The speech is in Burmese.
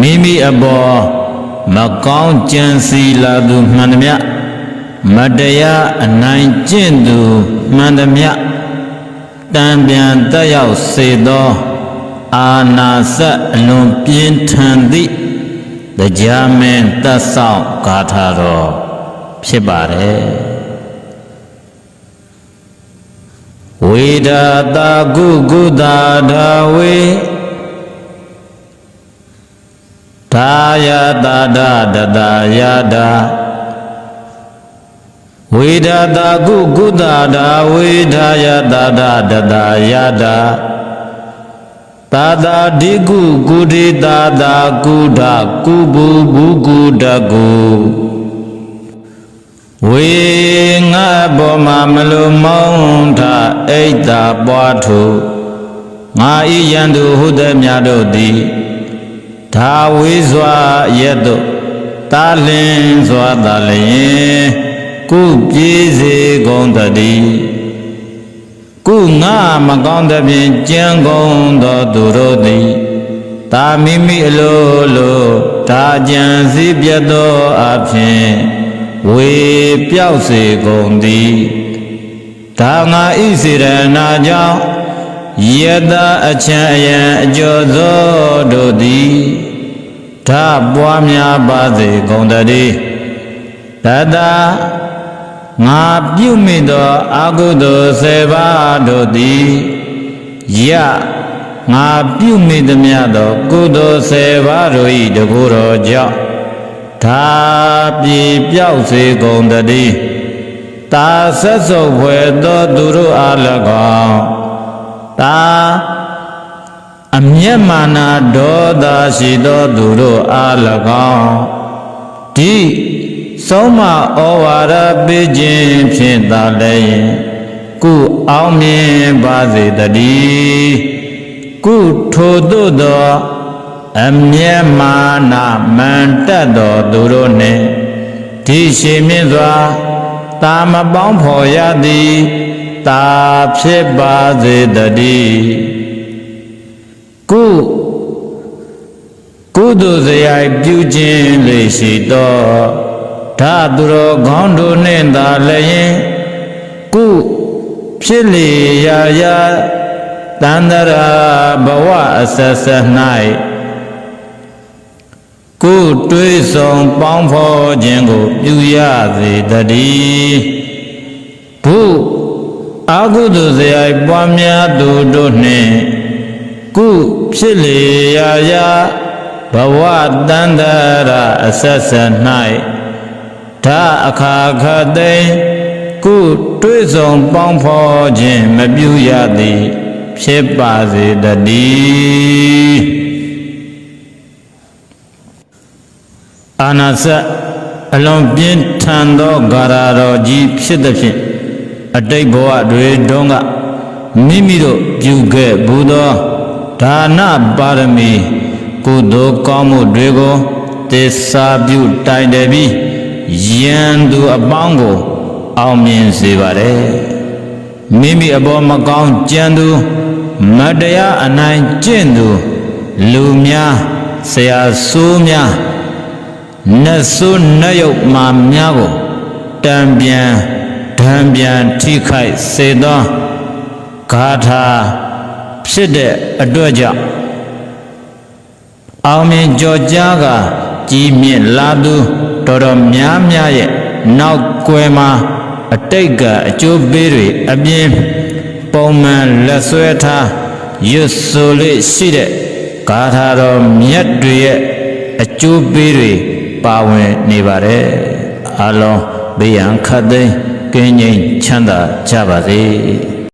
မိမိအပေါ်မကောင်းကြံစီလာသူမှန်သမျှမတရားအနိုင်ကျင့်သူမှန်သမျှတံပြန်တက်ရောက်စေသော အာနာစအလွန်ပြင်းထန်သည့်တရားမင်းတတ်ဆောင်ဂါထာတော်ဖြစ်ပါတယ်ဝေဒတာကုကုတာဓာဝေ သာယတာဒတတယတာဝေဒတာကုကုတာဓာဝေသာယတာဒတတယတာသာသာဒီကုကုတိသာသာကုဒကုဘူဘူကုတကုဝေငါဘောမမလူမောင်းထအိတ်တာပွားထုငါဤယံသူဟုသည်များတို့သည် ဒါဝေစွာရက်တို့တာလင်းစွာတာလျင်ကုပြေးစေကုန်တည်းကုငါမကောင်းသဖြင့်ကြံကုန်သောသူတို့သည်တာမိမိအလိုလိုဒါကြံစည်းပြတ်သောအဖြစ်ဝေပြောက်စေကုန်သည်ဒါငါဤစေရနာကြောင့် ယတအချံအယံအကျော်သောတို့သည်ဓာပွားများပါစေကုန်တည်းတတငါပြုမိသောအကုသိုလ်၁၀ပါးတို့သည်ယငါပြုမိသမျှသော ကုသိုလ်၁၀ပါးတို့၏တကူတော်ကြောင့်ဒါပြေပြောက်စေကုန်တည်းတာဆက်စုပ်ဖွယ်သောသူတို့အား၎င်း တာအမျက်မာနာဒေါသရှိသောသူတို့အား၎င်းဒီဆုံးမဩဝါဒပေးခြင်းဖြင့်သာလည်းကုအောင်မြင်ပါစေတည်းကုထိုသို့သောအမျက်မာနာမန်တက်သောသူတို့နှင့်ဒီရှိမြင့်စွာတာမပေါင်းဖော်ရသည် တာဖြစ်ပါစေတည်းကုကုသိုလ်စရိုက်ပြုခြင်းလေရှိသောဓာသူတော်ခေါင်းတို့နှင့်သာလည်းကုဖြစ်လေရာရာတန္တရာဘဝအဆက်ဆက်၌ကိုယ်တွေးဆောင်ပေါင်းဖော်ခြင်းကိုပြုရစေတည်းဘု အာဟုတုဇယပွားများသူတို့နှင့်ကုဖြစ်လေရာရာဘဝတန္တရာအဆက်ဆက်၌ဓာအခါခသိင်ကုတွေးဆောင်ပေါင်းဖော်ခြင်းမပြုရသည် ဖြစ်ပါစေတည်းအာနာစအလွန်ပြင်းထန်သောဂါရာတော်ကြီးဖြစ်သည်ဖြင့် အတိတ်ဘဝတွေတုန်းကမိမိတို့ပြုခဲ့ဘူးသောဒါနပါရမီကုသိုလ်ကောင်းမှုတွေကိုသစ္စာပြုတိုင်တယ်ပြီးယံသူအပေါင်းကို အောင်မြင်စေပါတယ်မိမိအပေါ်မကောင်းကြံသူမတရားအနိုင်ကျင့်သူလူများဆရာဆိုးများနတ်ဆိုးနတ်ယုတ်မာများကိုတံပြန် ဓံပြန်ထိခိုက်စေသောဂါထာဖြစ်တဲ့အတွက်ကြောင့်အောင်မြင်ကြော်ကြားကကြီးမြင့်လာသူတော်တော်များများရဲ့နောက်ကွယ်မှာအတိတ်ကအကျိုးပေးတွေအပြင်ပုံမှန်လက်ဆွဲထားရွတ်ဆိုလေးရှိတဲ့ဂါထာတော်မြတ်တွေရဲ့အကျိုးပေးတွေပါဝင်နေပါတယ်အလုံးဘေးရန်ခတ်သိမ်း ကင်းငြိမ်ချမ်းသာကြပါစေ